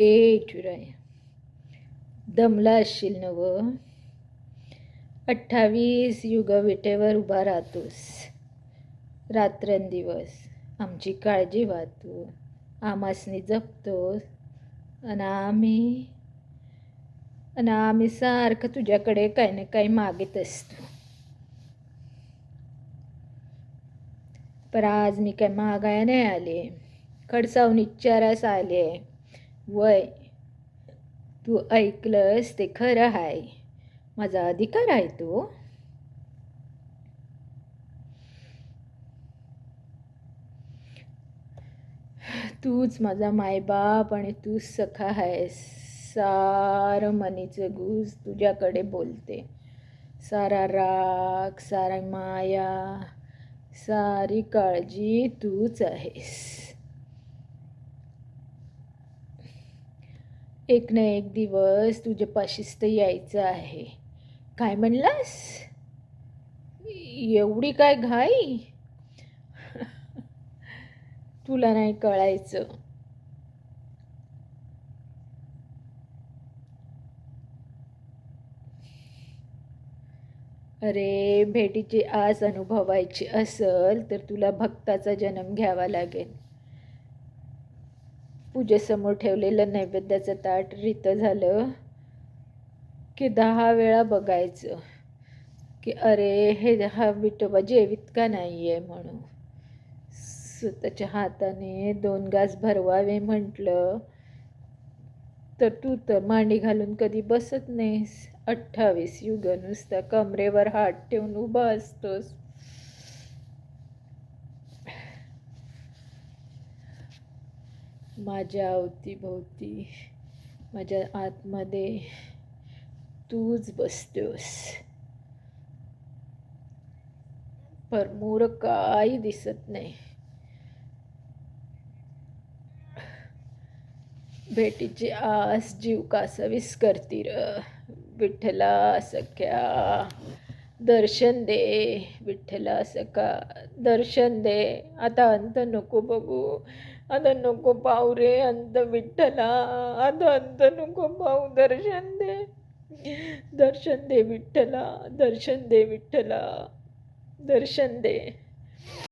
ए चुराय दमला असशील नव. अठ्ठावीस युग विटेवर उभा राहतोस. रात्रंदिवस आमची काळजी वाहतो आमासनी जपतोस. आणि आम्ही आणि आम्ही सारखं तुझ्याकडे काही ना काही मागत असतो. पर आज मी काय मागाय नाही आले. खडसावून इच्छारास आले वय. तू ऐकलंस ते खरं आहे माझा अधिकार आहे तो. तूच माझा मायबाप आणि तूच सखा आहेस सारं मनीचं गुज तुझ्याकडे बोलते. सारा राग सारा माया सारी काळजी तूच आहेस. एक ना एक दिवस तुझ्या पाशिस्त यायचं आहे. काय म्हणलास? एवढी काय घाई? तुला नाही कळायचं. अरे भेटीची आस अनुभवायची असेल तर तुला भक्ताचा जन्म घ्यावा लागेल. पूजेसमोर ठेवलेलं नैवेद्याचं ताट रितं झालं की दहा वेळा बघायचं की अरे हे हा विठोबा जेवित का नाही आहे म्हणून. स्वतःच्या हाताने दोन गास भरवावे म्हटलं. तर तू तर मांडी घालून कधी बसत नाहीस. अठ्ठावीस युग नुसता कमरेवर हात ठेवून उभा असतोस. माझ्या अवतीभोवती माझ्या आतमध्ये तूच बसतोस. परमूर काही दिसत नाही. भेटीची आस जीव कासावीस करती र. विठ्ठला सख्या दर्शन दे. विठ्ठला सखा दर्शन दे. आता अंत नको बघू. आता नको पाहू रे अंत विठ्ठला आता अंत नको पाहू दर्शन दे दर्शन दे विठ्ठला दर्शन दे विठ्ठला दर्शन दे